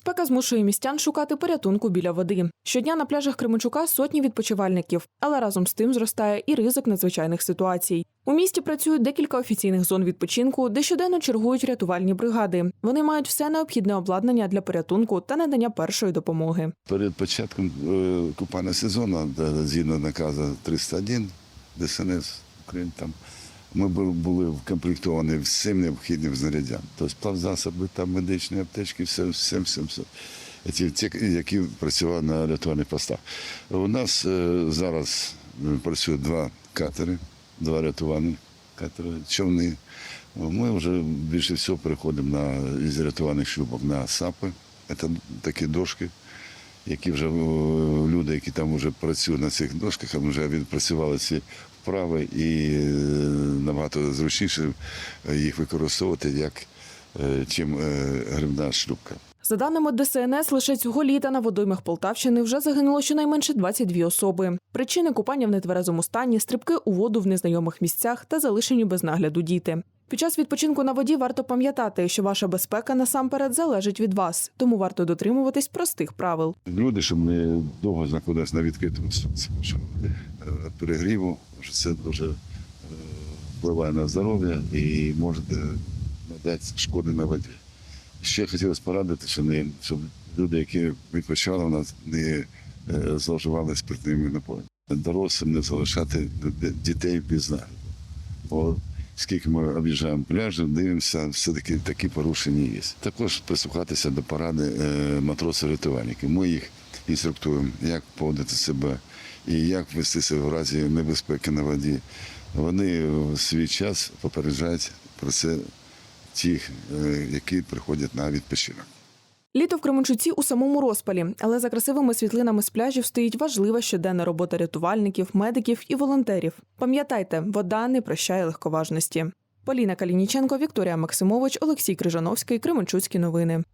Спека змушує містян шукати порятунку біля води. Щодня на пляжах Кременчука сотні відпочивальників, але разом з тим зростає і ризик надзвичайних ситуацій. У місті працюють декілька офіційних зон відпочинку, де щоденно чергують рятувальні бригади. Вони мають все необхідне обладнання для порятунку та надання першої допомоги. Перед початком е, купального сезону, згідно наказу 301 ДСНС України, там ми були вкомплектовані всім необхідним знаряддям. Тобто плавзасоби, там медичні аптечки, все, все, все, все. Ті, які працювали на рятувальних постах. У нас е, зараз е, працюють два катери, два рятувальні катери, човни. Ми вже більше всього переходимо на із рятувальних шлюпок на САПи. Це такі дошки, які вже е, люди, які там вже працюють на цих дошках, вже відпрацювали ці вправи і е, набагато зручніше їх використовувати як е, чим грибна шлюпка. За даними ДСНС, лише цього літа на водоймах Полтавщини вже загинуло щонайменше 22 особи. Причини купання в нетверезому стані, стрибки у воду в незнайомих місцях та залишені без нагляду діти. Під час відпочинку на воді варто пам'ятати, що ваша безпека насамперед залежить від вас, тому варто дотримуватись простих правил. Люди, щоб не довго знаходилися на відкритому сонці, тому що е, перегріву, що це дуже е, впливає на здоров'я і може е, надати шкоди на воді. Ще хотілося порадити, що не щоб люди, які відпочивали у нас, не зловживали спиртними напоями. Дорослим не залишати дітей без нагляду. Скільки ми об'їжджаємо пляжі, дивимося, все-таки такі порушення є. Також прислухатися до поради е, матросів-рятувальників. Ми їх інструктуємо, як поводити себе і як вести себе в разі небезпеки на воді. Вони в свій час попереджають про це тих, е, які приходять на відпочинок. Літо в Кременчуці у самому розпалі, але за красивими світлинами з пляжів стоїть важлива щоденна робота рятувальників, медиків і волонтерів. Пам'ятайте, вода не прощає легковажності. Поліна Калініченко, Вікторія Максимович, Олексій Крижановський, Кременчуцькі новини.